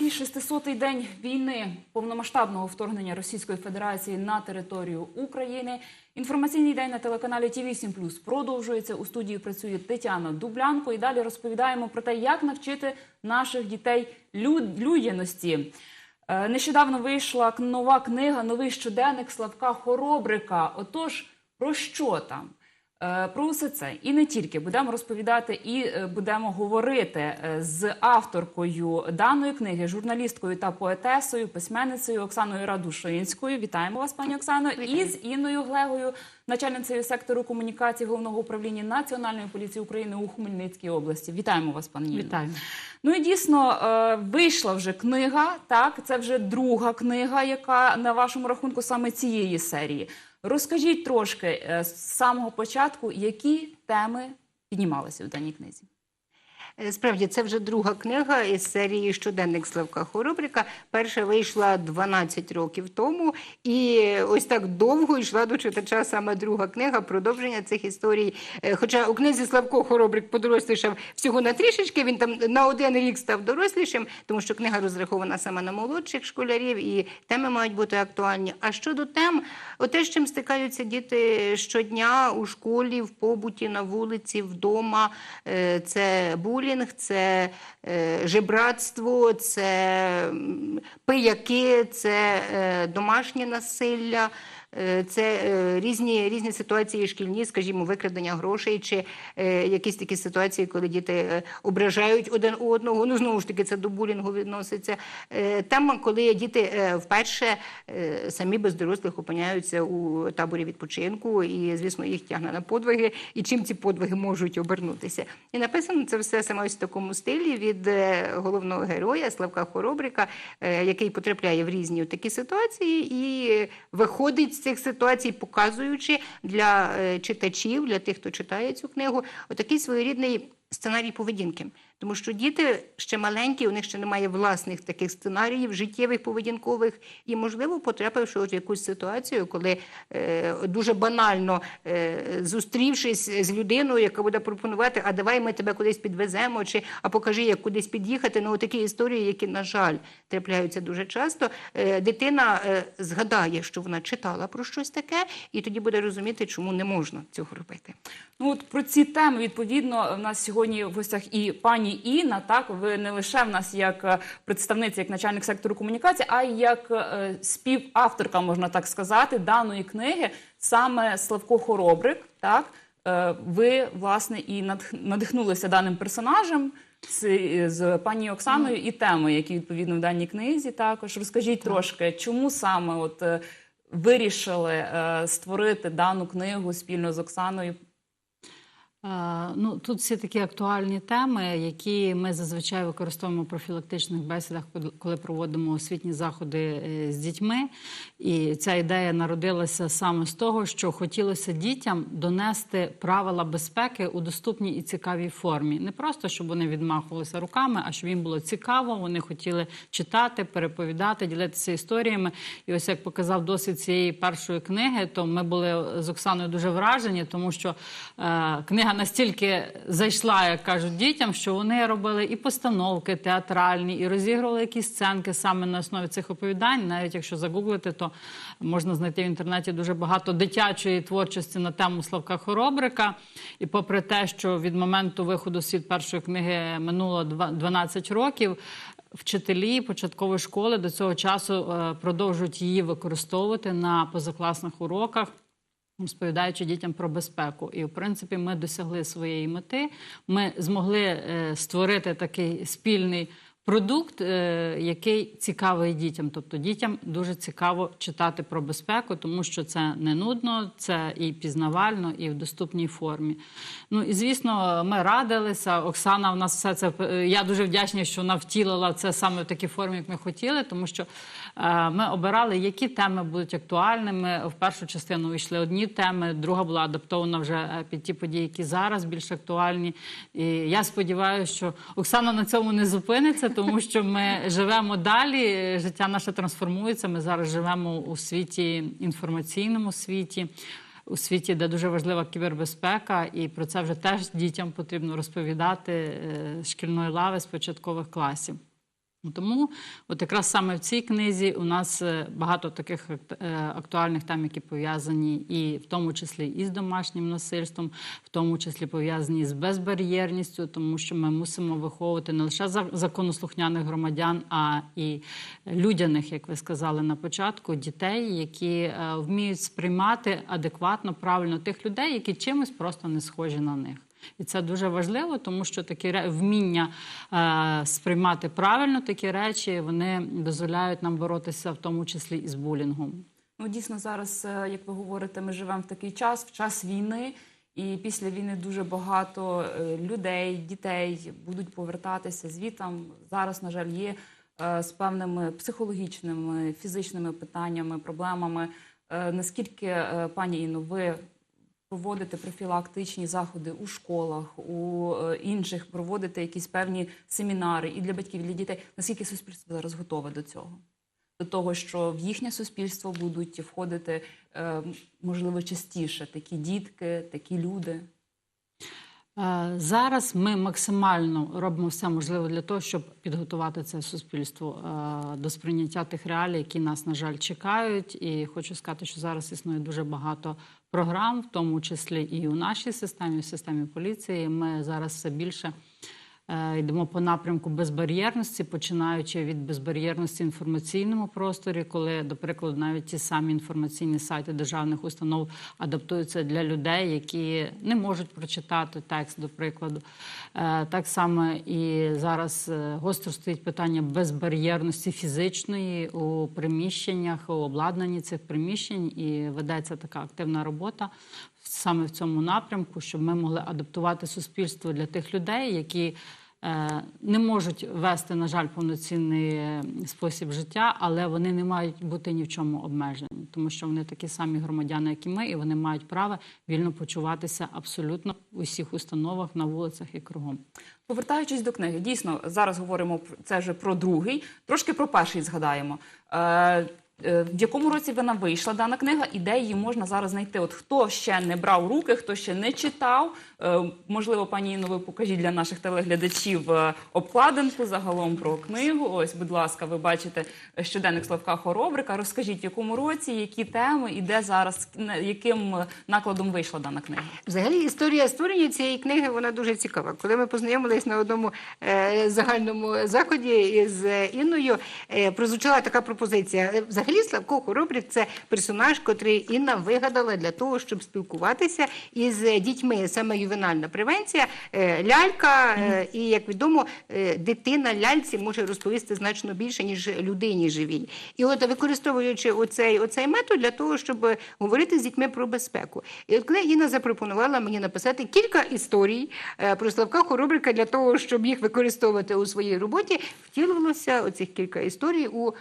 календарі 600-й день війни повномасштабного вторгнення Російської Федерації на територію України. Інформаційний день на телеканалі ТІВІ 7 продовжується. У студії працює Тетяна Дублянко. І далі розповідаємо про те, як навчити наших дітей люд- людяності. Е, Нещодавно вийшла нова книга, новий щоденник Славка Хоробрика. Отож, про що там? Е, Про усе це і не тільки будемо розповідати і е, будемо говорити е, з авторкою даної книги, журналісткою та поетесою, письменницею Оксаною Радушинською. Вітаємо вас, пані Оксано, і з Інною Глегою, начальницею сектору комунікації головного управління Національної поліції України у Хмельницькій області. Вітаємо вас, пані Інно. Вітаю. Ну і дійсно вийшла вже книга. Так, це вже друга книга, яка на вашому рахунку саме цієї серії. Розкажіть трошки е, з самого початку, які теми піднімалися в даній книзі. Е, Справді, це вже друга книга із серії Щоденник Славка Хоробрика. Перша вийшла 12 років тому, і ось так довго йшла до читача саме друга книга, продовження цих історій. Е, Хоча у книзі Славко Хоробрик подорослішав всього на трішечки, він там на один рік став дорослішим, тому що книга розрахована саме на молодших школярів, і теми мають бути актуальні. А щодо тем, оте, з чим стикаються діти щодня у школі, в побуті, на вулиці, вдома, е, це булінг, це е, жебратство, це пияки, це е, домашнє насилля. Е, Це е, різні, різні ситуації шкільні, скажімо, викрадення грошей, чи е, якісь такі ситуації, коли діти ображають один одного. Ну знову ж таки, це до булінгу відноситься. Там, коли діти вперше самі без дорослих опиняються у таборі відпочинку, і звісно їх тягне на подвиги, і чим ці подвиги можуть обернутися. І написано це все саме ось в такому стилі від головного героя Славка Хоробрика, який потрапляє в різні такі ситуації і виходить з цих ситуацій, показуючи для е, читачів, для тих, хто читає цю книгу, отакий своєрідний сценарій поведінки. Тому що діти ще маленькі, у них ще немає власних таких сценаріїв, життєвих, поведінкових, і, можливо, потрапивши в якусь ситуацію, коли е, дуже банально е, зустрівшись з людиною, яка буде пропонувати, а давай ми тебе кудись підвеземо, чи а покажи, як кудись під'їхати. Ну, такі історії, які, на жаль, трапляються дуже часто. Е, дитина е, згадає, що вона читала про щось таке, і тоді буде розуміти, чому не можна цього робити. Ну от про ці теми відповідно в нас сьогодні в гостях і пані Інна. Так ви не лише в нас як е, представниця, як начальник сектору комунікації, а й як е, співавторка, можна так сказати, даної книги, саме Славко Хоробрик. Так Е, ви власне і надихнулися даним персонажем. З, з пані Оксаною і теми, які відповідно в даній книзі, також розкажіть трошки, чому саме от вирішили е, створити дану книгу спільно з Оксаною Ну, тут всі такі актуальні теми, які ми зазвичай використовуємо в профілактичних бесідах, коли- коли проводимо освітні заходи е, з дітьми. І ця ідея народилася саме з того, що хотілося дітям донести правила безпеки у доступній і цікавій формі. Не просто щоб вони відмахувалися руками, а щоб їм було цікаво. Вони хотіли читати, переповідати, ділитися історіями. І ось як показав досвід цієї першої книги, то ми були з Оксаною дуже вражені, тому що е, книга настільки зайшла, як кажуть, дітям, що вони робили і постановки театральні, і розігрували якісь сценки саме на основі цих оповідань. Навіть якщо загуглити, то можна знайти в інтернеті дуже багато дитячої творчості на тему Славка Хоробрика. І попри те, що від моменту виходу світ першої книги минуло два- 12 років. Вчителі початкової школи до цього часу е, продовжують її використовувати на позакласних уроках розповідаючи дітям про безпеку. І, в принципі, ми досягли своєї мети. Ми змогли е, створити такий спільний продукт, е, який цікавий дітям. Тобто дітям дуже цікаво читати про безпеку, тому що це не нудно, це і пізнавально, і в доступній формі. Ну і звісно, ми радилися. Оксана в нас все це е, я дуже вдячна, що вона втілила це саме в такій формі, як ми хотіли, тому що ми обирали, які теми будуть актуальними. В першу частину війшли одні теми, друга була адаптована вже е, під ті події, які зараз більш актуальні. І я сподіваюся, що Оксана на цьому не зупиниться, тому що ми живемо далі. Життя наше трансформується. Ми зараз живемо у світі інформаційному світі. У світі, де дуже важлива кібербезпека, і про це вже теж дітям потрібно розповідати е, з шкільної лави з початкових класів. Тому от якраз саме в цій книзі у нас е, багато таких ак- е, актуальних тем, які пов'язані і в тому числі і з домашнім насильством, в тому числі пов'язані з безбар'єрністю, тому що ми мусимо виховувати не лише за- законослухняних громадян, а і людяних, як ви сказали на початку, дітей, які е, вміють сприймати адекватно, правильно тих людей, які чимось просто не схожі на них. І це дуже важливо, тому що такі вміння е, сприймати правильно такі речі вони дозволяють нам боротися в тому числі і з булінгом. Ну, дійсно, зараз, е, як ви говорите, ми живемо в такий час, в час війни, і після війни дуже багато е, людей, дітей будуть повертатися звітам. Зараз, на жаль, є е, з певними психологічними, фізичними питаннями, проблемами. Наскільки, пані Інно, ви проводите профілактичні заходи у школах, у е, інших, проводите якісь певні семінари і для батьків, і для дітей? Наскільки суспільство зараз готове до цього? до того, що в їхнє суспільство будуть входити е, можливо частіше такі дітки, такі люди. Е, Зараз ми максимально робимо все можливе для того, щоб підготувати це суспільство до сприйняття тих реалій, які нас, на жаль, чекають. І хочу сказати, що зараз існує дуже багато програм, в тому числі і у нашій системі, в системі поліції. Ми зараз все більше. Е, Йдемо по напрямку безбар'єрності, починаючи від безбар'єрності в інформаційному просторі, коли, до прикладу, навіть ті самі інформаційні сайти державних установ адаптуються для людей, які не можуть прочитати текст, до прикладу. Е, Так само і зараз е, гостро стоїть питання безбар'єрності фізичної у приміщеннях, у обладнанні цих приміщень, і ведеться така активна робота саме в цьому напрямку, щоб ми могли адаптувати суспільство для тих людей, які не можуть вести, на жаль, повноцінний е, спосіб життя, але вони не мають бути ні в чому обмежені, тому що вони такі самі громадяни, як і ми, і вони мають право вільно почуватися абсолютно в усіх установах на вулицях і кругом. Повертаючись до книги, дійсно зараз говоримо це вже про другий, трошки про перший згадаємо. Е, в якому році вона вийшла дана книга, і де її можна зараз знайти? От хто ще не брав руки, хто ще не читав? е, можливо, пані Інно, ви покажіть для наших телеглядачів е, обкладинку загалом про книгу. Ось, будь ласка, ви бачите щоденник Славка Хоробрика. Розкажіть, в якому році, які теми і де зараз, яким накладом вийшла дана книга? Взагалі історія створення цієї книги вона дуже цікава. Коли ми познайомились на одному загальному заході е, Інною, прозвучала така пропозиція. Е, Взагалі, Славко Хоробрик це персонаж, котрий Інна вигадала для того, щоб спілкуватися із е, дітьми. Саме ювенальна превенція, е, лялька, е, і як відомо, дитина ляльці може розповісти значно більше ніж людині живій. І от використовуючи оцей, оцей метод для того, щоб говорити з дітьми про безпеку. І от коли Інна запропонувала мені написати кілька історій про Славка Хоробрика для того, щоб їх використовувати у своїй роботі, втілилося оцих кілька історій у.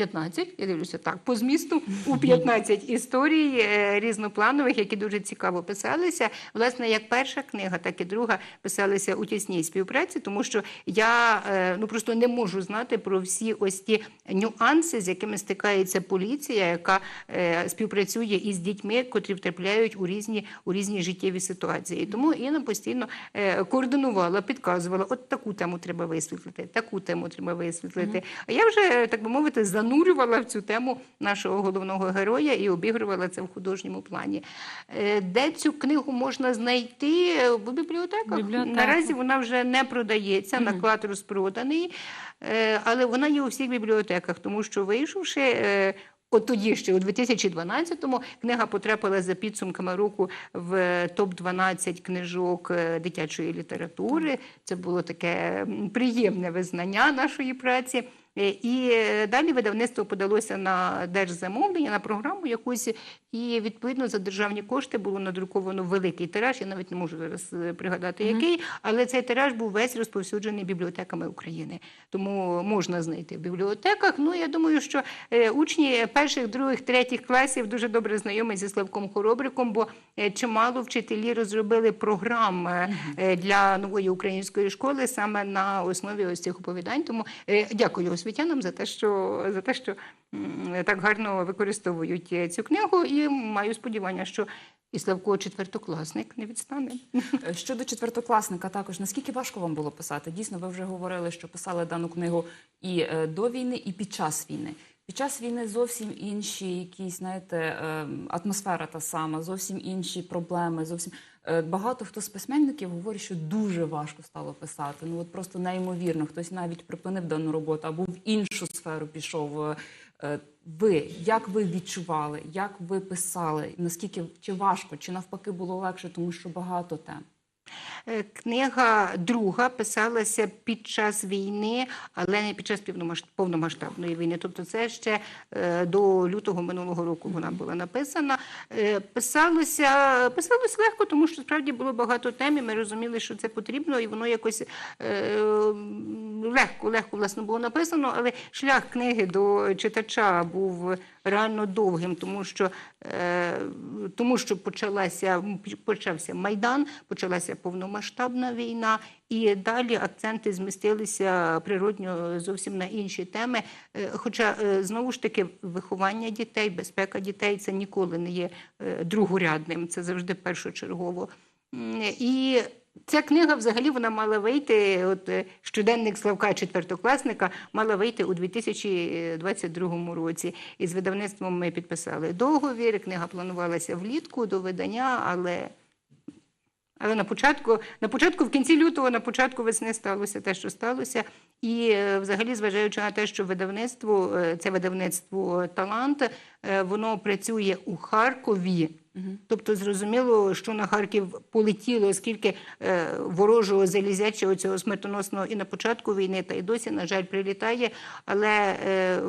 Е, 15, я дивлюся так, по змісту у 15 історій е, різнопланових, які дуже цікаво писалися. Власне, як перша книга, так і друга писалися у тісній співпраці, тому що я е, ну просто не можу знати про всі ось ті нюанси, з якими стикається поліція, яка е, співпрацює із дітьми, котрі втрапляють у різні у різні життєві ситуації. Тому Інна постійно координувала, підказувала, от таку тему треба висвітлити, таку тему треба висвітлити. А я вже, так би мовити, занурювала в цю тему нашого головного героя і обігрувала це в художньому плані. Е, Де цю книгу можна знайти? В бібліотеках. Бібліотеках. Наразі вона вже не продається, наклад розпроданий, Е, але вона є у всіх бібліотеках, тому що вийшовши. е, От тоді ще у 2012-му книга потрапила за підсумками року в топ 12 книжок дитячої літератури. Це було таке приємне визнання нашої праці. Е, І е, далі видавництво подалося на держзамовлення, на програму якусь, і відповідно за державні кошти було надруковано великий тираж. Я навіть не можу зараз е, пригадати, який, але цей тираж був весь розповсюджений бібліотеками України. Тому можна знайти в бібліотеках. Ну я думаю, що е, учні перших, других, третіх класів дуже добре знайомі зі Славком Хоробриком, бо е, чимало вчителі розробили програм е, е, для нової української школи саме на основі ось цих оповідань. Тому дякую освітянам за те, що за те, що так гарно використовують цю книгу, і маю сподівання, що І Славко четвертокласник не відстане. Е, Щодо четвертокласника, також наскільки важко вам було писати? Дійсно, ви вже говорили, що писали дану книгу і е, до війни, і під час війни. Під час війни зовсім інші якісь, знаєте, е, атмосфера та сама, зовсім інші проблеми. Зовсім багато хто з письменників говорить, що дуже важко стало писати. Ну от просто неймовірно. Хтось навіть припинив дану роботу або в іншу сферу пішов. Е, Ви як ви відчували, як ви писали? Наскільки чи важко, чи навпаки було легше, тому що багато тем? Е, Книга друга писалася під час війни, але не під час повномасштабної війни. Тобто, це ще е, до лютого минулого року вона була написана. Е, Писалося, писалося легко, тому що справді було багато тем, і ми розуміли, що це потрібно, і воно якось легко, легко власне було написано, але шлях книги до читача був реально довгим, тому що, тому що почалася, почався Майдан, почалася повномасштабна війна, і далі акценти змістилися природньо зовсім на інші теми. Е, Хоча, е, знову ж таки, виховання дітей, безпека дітей це ніколи не є е, другорядним, це завжди першочергово. І Ця книга взагалі вона мала вийти. От щоденник Славка, четвертокласника, мала вийти у 2022 році. І з видавництвом ми підписали договір. Книга планувалася влітку до видання, але. Але на початку, на початку, в кінці лютого, на початку весни сталося те, що сталося. І е, взагалі, зважаючи на те, що видавництво, е, це видавництво Талант, е, воно працює у Харкові. Тобто зрозуміло, що на Харків полетіло, оскільки е, ворожого залізячого цього смертоносного і на початку війни, та й досі, на жаль, прилітає. Але е,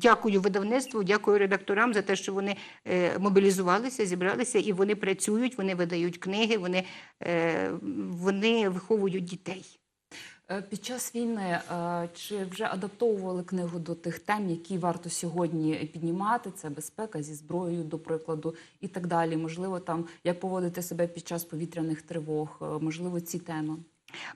дякую видавництву, дякую редакторам за те, що вони е, мобілізувалися, зібралися і вони працюють, вони видають книги, вони, е, вони виховують дітей. Е, Під час війни е, чи вже адаптовували книгу до тих тем, які варто сьогодні піднімати? Це безпека зі зброєю, до прикладу, і так далі. Можливо, там як поводити себе під час повітряних тривог, е, можливо, ці теми.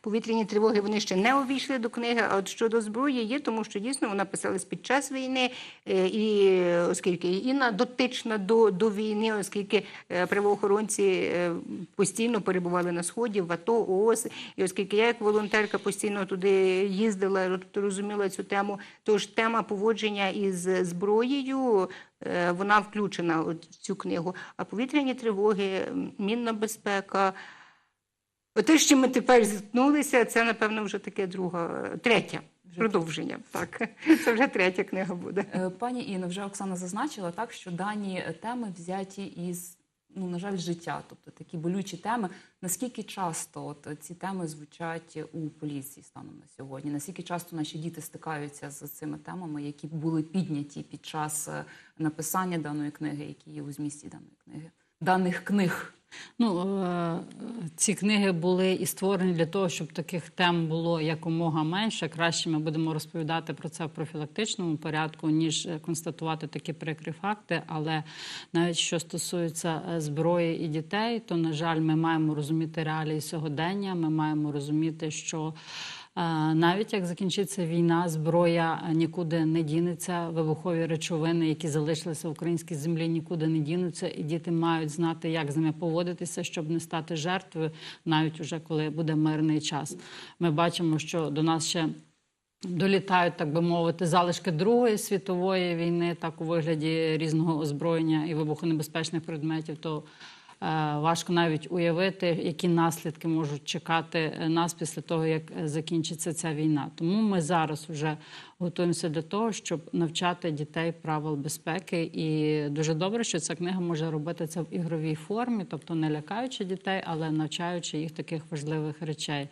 Повітряні тривоги вони ще не увійшли до книги. А от щодо зброї є, тому що дійсно вона писалась під час війни, е, і оскільки Інна дотична до, до війни, оскільки е, правоохоронці е, постійно перебували на сході, в АТО, ООС, і оскільки я як волонтерка постійно туди їздила, розуміла цю тему, тож тема поводження із зброєю. Вона включена в цю книгу. А повітряні тривоги, мінна безпека, Оте, чим ми тепер зіткнулися, це, напевно, вже таке друга, третя продовження. Так, це вже третя книга буде. Е, Пані Інно, вже Оксана зазначила так, що дані теми взяті із. Ну, на жаль, життя, тобто такі болючі теми. Наскільки часто от ці теми звучать у поліції станом на сьогодні? Наскільки часто наші діти стикаються з цими темами, які були підняті під час е, написання даної книги, які є у змісті даної книги, даних книг? Ну, е, ці книги були і створені для того, щоб таких тем було якомога менше. Краще ми будемо розповідати про це в профілактичному порядку, ніж е, констатувати такі прикрі факти. Але навіть що стосується е, зброї і дітей, то на жаль, ми маємо розуміти реалії сьогодення. Ми маємо розуміти, що навіть як закінчиться війна, зброя е, нікуди не дінеться. Вибухові речовини, які залишилися в українській землі, нікуди не дінуться, і діти мають знати, як з ними поводитися, щоб не стати жертвою, навіть уже коли буде мирний час. Ми бачимо, що до нас ще. Долітають, так би мовити, залишки Другої світової війни, так у вигляді різного озброєння і вибухонебезпечних предметів, то е, важко навіть уявити, які наслідки можуть чекати е, нас після того, як е, закінчиться ця війна. Тому ми зараз вже готуємося до того, щоб навчати дітей правил безпеки. І дуже добре, що ця книга може робити це в ігровій формі, тобто не лякаючи дітей, але навчаючи їх таких важливих речей.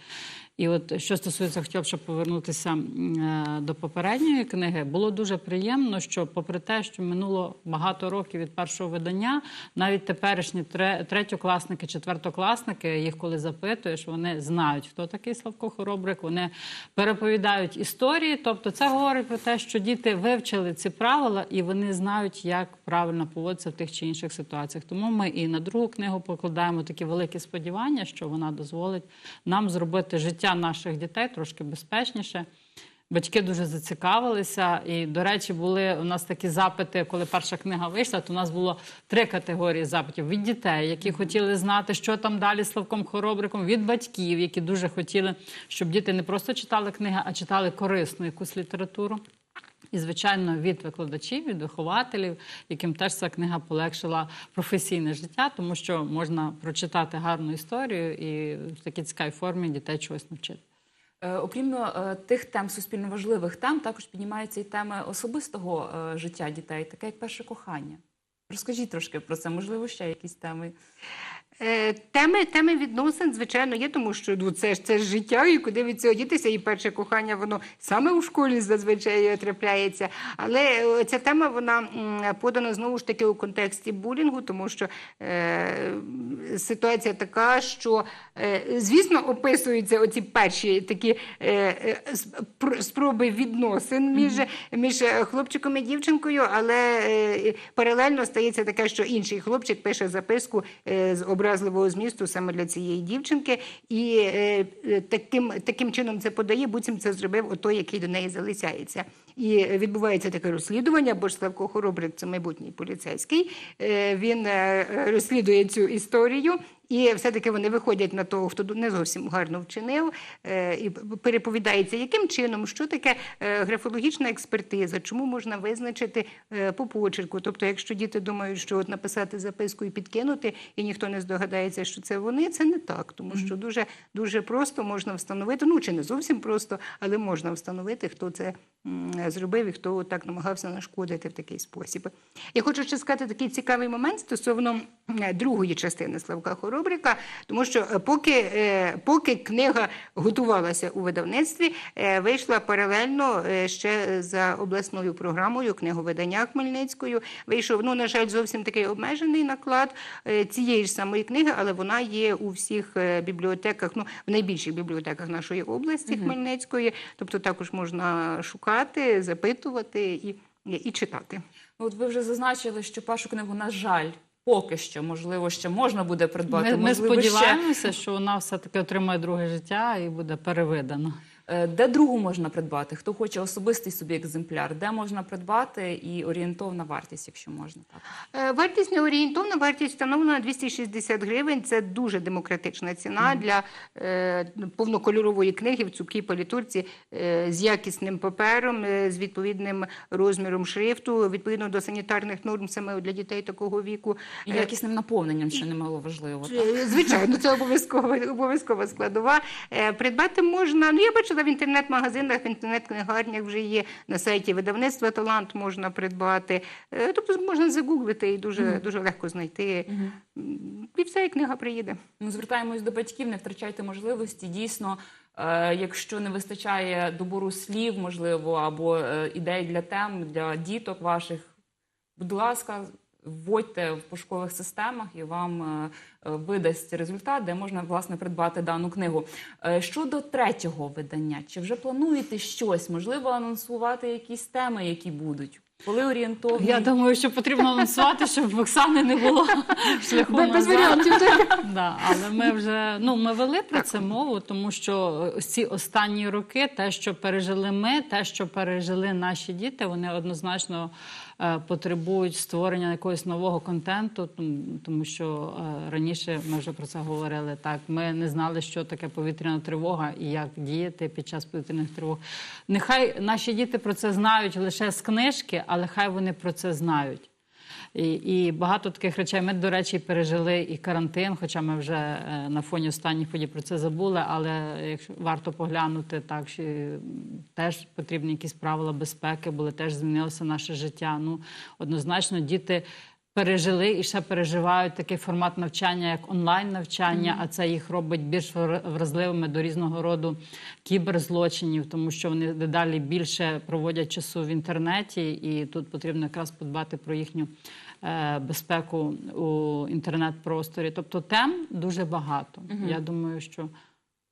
І от що стосується, хотів, щоб повернутися е, до попередньої книги, було дуже приємно, що, попри те, що минуло багато років від першого видання, навіть теперішні тре- третьокласники, четвертокласники, їх коли запитуєш, вони знають, хто такий Славко Хоробрик, вони переповідають історії. Тобто, це говорить про те, що діти вивчили ці правила і вони знають, як правильно поводитися в тих чи інших ситуаціях. Тому ми і на другу книгу покладаємо такі великі сподівання, що вона дозволить нам зробити життя наших дітей трошки безпечніше. Батьки дуже зацікавилися, і, до речі, були у нас такі запити, коли перша книга вийшла, то у нас було три категорії запитів від дітей, які хотіли знати, що там далі з Славком Хоробриком, від батьків, які дуже хотіли, щоб діти не просто читали книги, а читали корисну якусь літературу. І, звичайно, від викладачів, від вихователів, яким теж ця книга полегшила професійне життя, тому що можна прочитати гарну історію і в такій цікавій формі дітей чогось навчити. Е, Окрім е, тих тем суспільно важливих тем, також піднімаються і теми особистого е, життя дітей, таке як перше кохання. Розкажіть трошки про це, можливо, ще якісь теми. Е, Теми, теми відносин, звичайно, є, тому що ну, це ж це ж життя, і куди від цього дітися, і перше кохання, воно саме у школі зазвичай трапляється. Але е, ця тема вона подана знову ж таки у контексті булінгу, тому що е, ситуація така, що е, звісно описуються оці перші такі е, е, спроби відносин між, між хлопчиком і дівчинкою, але е, паралельно стається таке, що інший хлопчик пише записку е, з образливого змісту саме для цієї дівчинки, і е, е, таким, таким чином це подає, буцім це зробив отой, який до неї залицяється. І відбувається таке розслідування, бо ж Славко Хоробрик це майбутній поліцейський. Е, Він розслідує цю історію. І все-таки вони виходять на того, хто не зовсім гарно вчинив, е, і переповідається, яким чином, що таке е, графологічна експертиза, чому можна визначити е, по почерку. Тобто, якщо діти думають, що от написати записку і підкинути, і ніхто не здогадається, що це вони, це не так, тому що дуже, дуже просто можна встановити, ну чи не зовсім просто, але можна встановити, хто це зробив і хто так намагався нашкодити в такий спосіб. Я хочу ще сказати такий цікавий момент стосовно другої частини Славка Хоробрика, тому що е, поки, е, поки книга готувалася у видавництві, е, вийшла паралельно ще за обласною програмою книговидання Хмельницькою. Вийшов, ну, на жаль, зовсім такий обмежений наклад цієї ж самої книги, але вона є у всіх бібліотеках, ну, в найбільших бібліотеках нашої області Хмельницької. Тобто також можна шукати, запитувати і, і читати. Ну, От ви вже зазначили, що першу книгу, на жаль, поки що, можливо, ще можна буде придбати. Ми, ми сподіваємося, ще. що вона все-таки отримає друге життя і буде перевидана. Е, Де другу можна придбати? Хто хоче особистий собі екземпляр, де можна придбати і орієнтовна вартість, якщо можна так. Е, Вартість не орієнтовна, вартість встановлена 260 гривень. Це дуже демократична ціна для е, повнокольорової книги в цупкій палітурці е, з якісним папером, е, з відповідним розміром шрифту, відповідно до санітарних норм саме для дітей такого віку. І Е, якісним наповненням, що немало важливо. Так? Звичайно, це обов'язкова обов'язкова складова. Е, Придбати можна. Ну я бачила в інтернет-магазинах, в інтернет-книгарнях вже є на сайті видавництва Талант можна придбати. Е, Тобто можна загуглити і дуже, дуже легко знайти. М, І все, і книга приїде. Ну, звертаємось до батьків, не втрачайте можливості. Дійсно, е, якщо не вистачає добору слів, можливо, або е, ідей для тем для діток ваших, будь ласка, вводьте в пошукових системах і вам е, е, видасть результат, де можна власне придбати дану книгу. Е, щодо третього видання, чи вже плануєте щось? Можливо, анонсувати якісь теми, які будуть? Коли орієнтовно? Я думаю, що потрібно анонсувати, щоб в Оксани не було шляху Без назад. варіантів. Да, але ми вже ну ми вели про це мову, тому що ось ці останні роки, те, що пережили ми, те, що пережили наші діти, вони однозначно е, потребують створення якогось нового контенту, тому, тому що е, раніше ми вже про це говорили. Так, ми не знали, що таке повітряна тривога і як діяти під час повітряних тривог. Нехай наші діти про це знають лише з книжки, але хай вони про це знають. І, і багато таких речей. Ми, до речі, пережили і карантин, хоча ми вже е, на фоні останніх подій про це забули. Але якщо варто поглянути, так що теж потрібні якісь правила безпеки, були теж змінилося наше життя. Ну однозначно, діти. Пережили і ще переживають такий формат навчання, як онлайн навчання, а це їх робить більш вра- вразливими до різного роду кіберзлочинів, тому що вони дедалі більше проводять часу в інтернеті, і тут потрібно якраз подбати про їхню е, безпеку у інтернет-просторі. Тобто тем дуже багато. Я думаю, що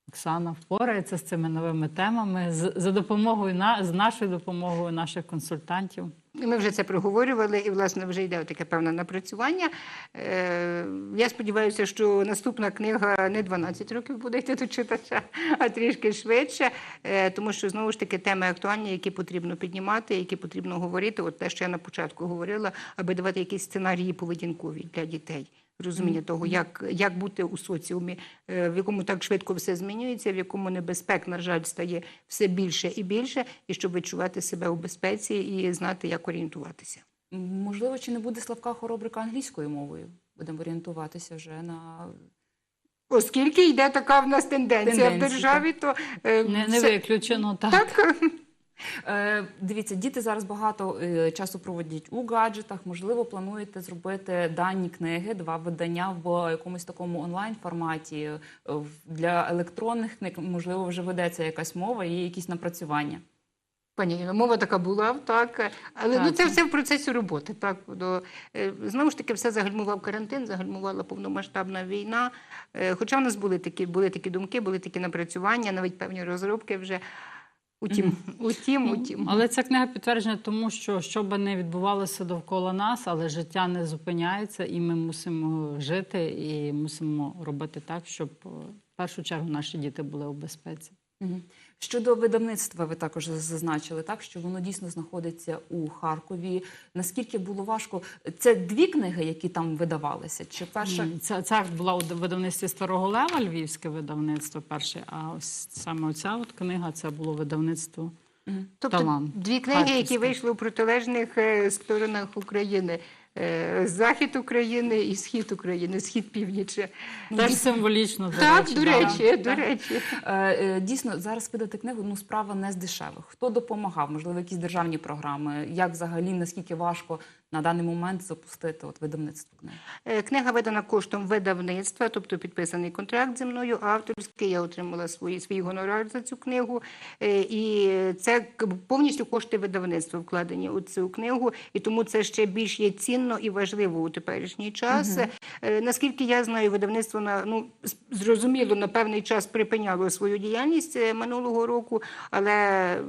Оксана впорається з цими новими темами за допомогою з нашою допомогою наших консультантів. Ми вже це проговорювали, і власне вже йде таке певне напрацювання. Е, Я сподіваюся, що наступна книга не 12 років буде йти до читача, а трішки швидше, Е, тому що знову ж таки теми актуальні, які потрібно піднімати, які потрібно говорити. От те, що я на початку говорила, аби давати якісь сценарії поведінкові для дітей. Розуміння того, як, як бути у соціумі, е, в якому так швидко все змінюється, в якому небезпек, на жаль, стає все більше і більше, і щоб відчувати себе у безпеці і знати, як орієнтуватися. Можливо, чи не буде Славка Хоробрика англійською мовою? Будемо орієнтуватися вже на Оскільки йде така в нас тенденція, Тенденція, в державі, то е, Не, не це- виключено так. так. Е, Дивіться, діти зараз багато е, часу проводять у гаджетах. Можливо, плануєте зробити дані книги, два видання в якомусь такому онлайн форматі е, для електронних книг. Можливо, вже ведеться якась мова, є якісь напрацювання. Пані мова така була, так. Але ну, Так. це все в процесі роботи. Так. До, знову ж таки, все загальмував карантин, загальмувала повномасштабна війна. Хоча в нас були такі, були такі думки, були такі напрацювання, навіть певні розробки вже. Утім, утім, утім. Але ця книга підтверджена тому, що що би не відбувалося довкола нас, але життя не зупиняється, і ми мусимо жити і мусимо робити так, щоб е, в першу чергу наші діти були у безпеці. Щодо видавництва, ви також зазначили так, що воно дійсно знаходиться у Харкові. Наскільки було важко? Це дві книги, які там видавалися? Чи перша Ця, ця була у видавництві Старого Лева, львівське видавництво перше, а ось саме оця от книга це було видавництво. Тобто Талант. дві книги, які вийшли у протилежних е, сторонах України. Е, Захід України і схід України, схід північ, Теж символічно. до Так, речі, до да. речі, до речі. Е, е, Дійсно, зараз видати книгу ну справа не з дешевих. Хто допомагав? Можливо, якісь державні програми? Як взагалі наскільки важко на даний момент запустити от видавництво книги? Е, Книга видана коштом видавництва, тобто підписаний контракт зі мною, авторський. Я отримала свої, свій гонорар за цю книгу. Е, І це повністю кошти видавництва вкладені у цю книгу. І тому це ще більш є цінно і важливо у теперішній час. Е, Наскільки я знаю, видавництво на ну зрозуміло на певний час припиняло свою діяльність минулого року, але,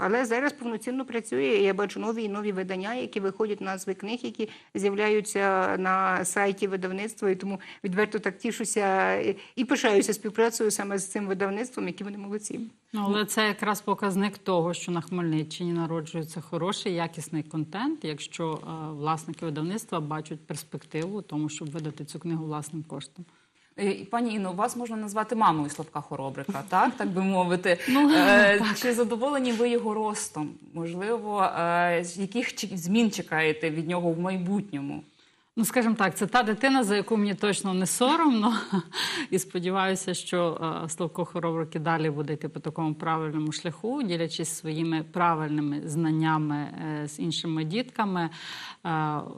але зараз повноцінно працює. Я бачу нові і нові видання, які виходять назви книг, які з'являються на сайті видавництва. І тому відверто так тішуся і- пишаюся співпрацею саме з цим видавництвом, які вони молодці. Ну, але це якраз показник того, що на Хмельниччині народжується хороший, якісний контент, якщо е, власники видавництва бачать перспективу, тому щоб видати цю книгу власним коштом. Е, Пані Інно, вас можна назвати мамою Славка Хоробрика, так так би мовити. Ну, Е, Чи задоволені ви його ростом? Можливо, е, яких змін чекаєте від нього в майбутньому? Ну, скажімо так, це та дитина, за яку мені точно не соромно. І сподіваюся, що е, Славко Хоробрик і далі буде йти по такому правильному шляху, ділячись своїми правильними знаннями е, з іншими дітками.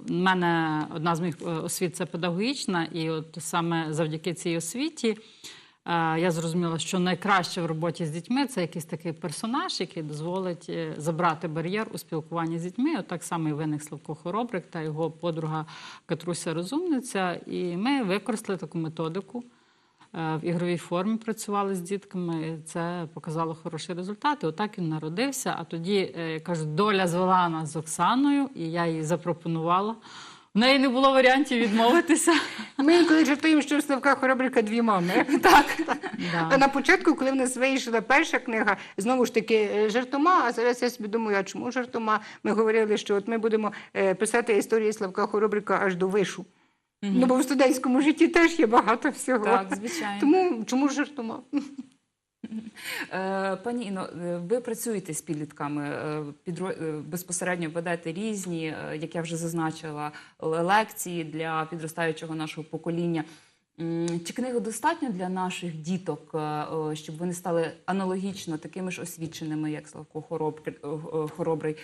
У мене одна з моїх е, освіт це педагогічна, і от саме завдяки цій освіті. Я зрозуміла, що найкраще в роботі з дітьми це якийсь такий персонаж, який дозволить е, забрати бар'єр у спілкуванні з дітьми. От так само і виник Славко Хоробрик та його подруга Катруся Розумниця. І ми використали таку методику. е, В ігровій формі працювали з дітками. Це показало хороші результати. Отак він народився. А тоді е, кажуть, доля звела нас з Оксаною, і я їй запропонувала. В неї не було варіантів відмовитися. Ми інколи жартуємо, що в Славка Хоробрика дві мами. Так. А на початку, коли в нас вийшла перша книга, знову ж таки е, жартома. А зараз я собі думаю, а чому жартома? Ми говорили, що от ми будемо е, писати історії Славка Хоробрика аж до вишу. Ну, бо в студентському житті теж є багато всього. Так, звичайно. Тому чому жартома? Е, Пані Іно, е, ви працюєте з підлітками, е, підро- безпосередньо ведете різні, як я вже зазначила, лекції для підростаючого нашого покоління. Чи книги достатньо для наших діток, щоб вони стали аналогічно такими ж освіченими, як Славко Хоробр- Хоробрий?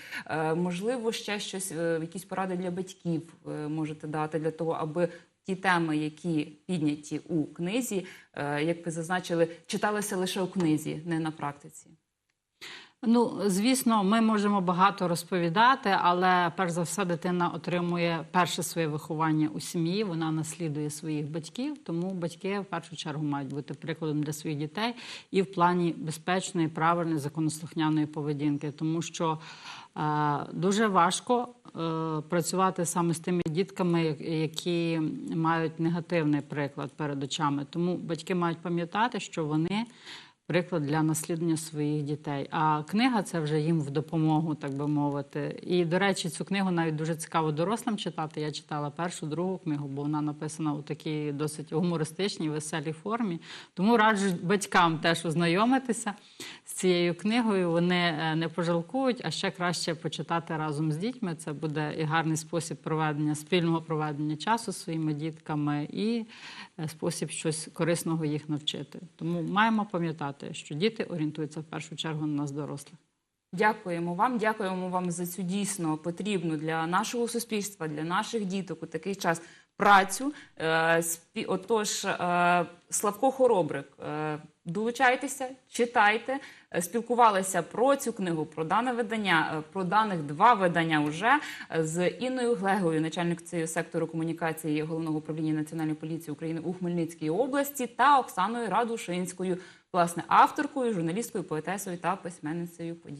Можливо, ще щось, якісь поради для батьків можете дати для того, аби ті теми, які підняті у книзі, е, як ви зазначили, читалися лише у книзі, не на практиці. Ну, звісно, ми можемо багато розповідати, але перш за все дитина отримує перше своє виховання у сім'ї. Вона наслідує своїх батьків, тому батьки в першу чергу мають бути прикладом для своїх дітей і в плані безпечної, правильної, законослухняної поведінки, тому що дуже важко е, працювати саме з тими дітками, які мають негативний приклад перед очами. Тому батьки мають пам'ятати, що вони приклад для наслідування своїх дітей. А книга це вже їм в допомогу, так би мовити. І, до речі, цю книгу навіть дуже цікаво дорослим читати. Я читала першу, другу книгу, бо вона написана у такій досить гумористичній, веселій формі. Тому раджу батькам теж ознайомитися з цією книгою. Вони е, не пожалкують, а ще краще почитати разом з дітьми. Це буде і гарний спосіб проведення спільного проведення часу зі своїми дітками і спосіб щось корисного їх навчити. Тому маємо пам'ятати, що діти орієнтуються в першу чергу на нас, дорослих. Дякуємо вам, дякуємо вам за цю дійсно потрібну для нашого суспільства, для наших діток у такий час працю. Е, Отож, е, Славко Хоробрик, е, долучайтеся, читайте. Спілкувалися про цю книгу, про дане видання, про даних два видання вже е, з Інною Глеговою, начальницею сектору комунікації головного управління Національної поліції України у Хмельницькій області, та Оксаною Радушинською, власне, авторкою, журналісткою, поетесою та письменницею подій.